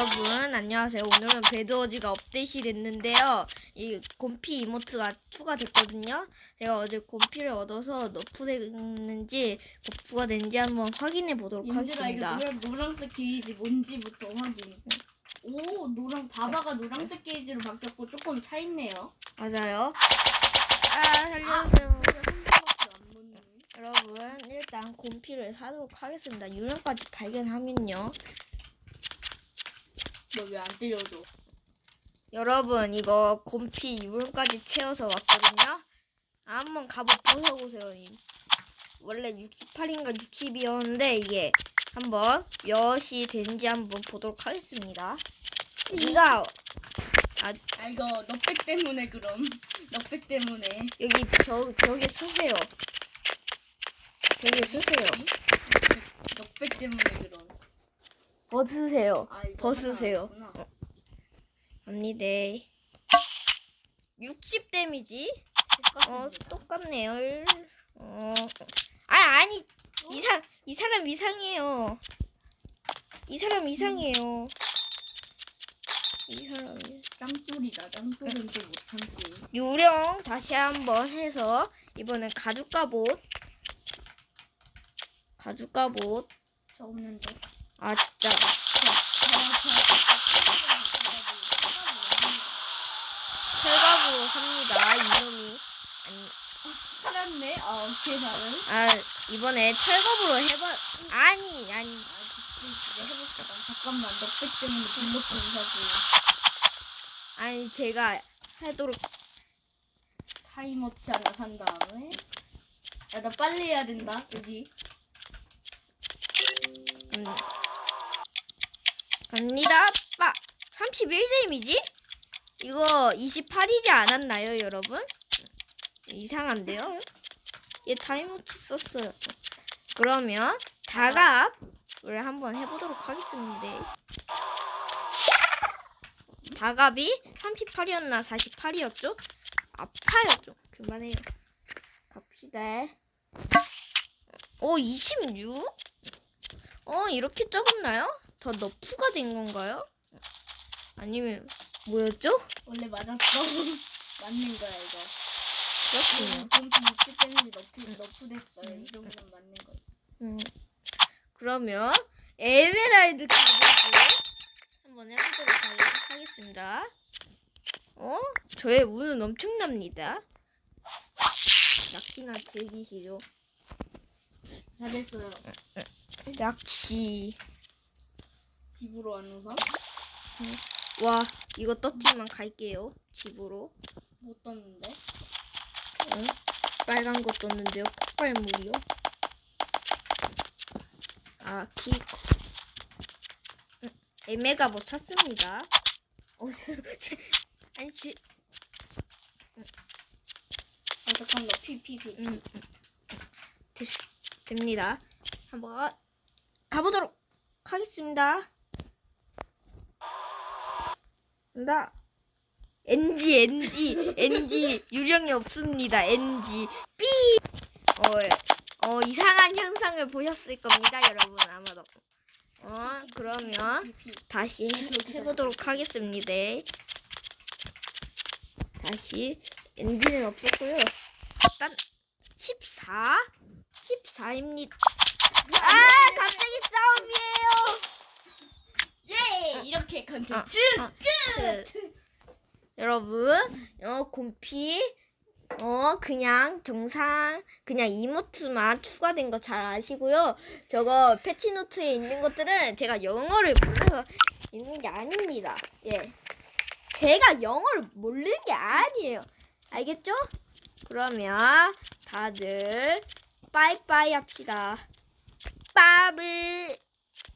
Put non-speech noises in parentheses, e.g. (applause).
여러분 안녕하세요. 오늘은 배드워즈가 업데이트 됐는데요. 이 곰피 이모트가 추가됐거든요. 제가 어제 곰피를 얻어서 너프됐는지 버프가 된지 한번 확인해 보도록 얘들아 이거 하겠습니다. 노란, 노란색 게이지 뭔지부터 확인. 오 노랑 바바가 노란색 게이지로 바뀌었고 조금 차 있네요. 맞아요. 아 살려주세요. 안 먹네. 여러분 일단 곰피를 사도록 하겠습니다. 유령까지 발견하면요. 너 왜 안 때려줘? 여러분 이거 곰피 유령까지 채워서 왔거든요. 한번 갑옷 벗어보세요. 님. 원래 68인가 60이었는데 이게 한번 몇이 된지 한번 보도록 하겠습니다. 이가 아 아 이거 넉백 때문에 그럼 (laughs) 넉백 때문에 여기 벽 벽에 쓰세요. 벽에 쓰세요. 넉백 때문에 그럼. 벗으세요. 아 이거 벗으세요. 하나 어. 언니다 60 데미지? 어 똑같습니다. 똑같네요. 어. 아 아니 이 사람 이 사람 이상해요. 이 사람 이상해요. 이 사람이 짱돌이다. 짱돌은 또 못 참지. 유령 다시 한번 해서 이번엔 가죽 갑옷 가죽 갑옷 저 없는데. 아 진짜. 철갑으로 삽니다 이놈이. 아니. 살았네. 아 어떻게 살은? 아 이번에 철갑으로 해봐. 아니 아니. 아 진짜 해볼까? 잠깐만 넉백 때문에 블록 공사지. 아니 제가 하도록 타이머치 하나 산 다음에. 야 나 빨리 해야 된다. 여기. 음, 갑니다. 빠. 31 데미지? 이거 28이지 않았나요 여러분? 이상한데요? 얘 타이머치 썼어요. 그러면 다갑을 한번 해보도록 하겠습니다. 다갑이 38이었나 48이었죠? 아파요 좀. 그만해요. 갑시다. 오 26? 어 이렇게 적었나요? 더 너프가 된 건가요? 아니면 뭐였죠? 원래 맞았어 (laughs) 맞는 거야 이거 그렇군요. pompi 60 때문에 너프 너프 됐어요 음. 이 정도면 맞는 거야 음. 그러면 에메랄드 가격을 한번 해보도록 하- 하겠습니다. 어? 저의 운은 엄청납니다. 낚시나 즐기시죠. 다 됐어요 낚시. 집으로 안 오서 와 이거 떴지만 갈게요. 집으로. 못 떴는데 어? 빨간 거 떴는데요. 폭발물이요. 아, 키. 음, 에메가 뭐 샀습니다. 어, (laughs) 제, 아니, 지, 아 잠깐 나 피피피 음, 음, 됐, 됩니다. 한번 가보도록 하겠습니다. 나 NG NG NG 유령이 없습니다. NG 삐. 어, 어 이상한 현상을 보셨을 겁니다, 여러분 아마도. 어 그러면 다시 해- 해보도록 하겠습니다. 다시 엔진은 없었고요. 일단 14? 14입니다. 아 갑자기 싸움이에요. 예 이렇게 컨텐츠 아, 그, 여러분 어 곰피 어 그냥 정상 그냥 이모트만 추가된 거 잘 아시고요. 저거 패치노트에 있는 것들은 제가 영어를 몰라서 있는 게 아닙니다. 예. 제가 영어를 모르는 게 아니에요. 알겠죠? 그러면 다들 빠이빠이 합시다. 빠블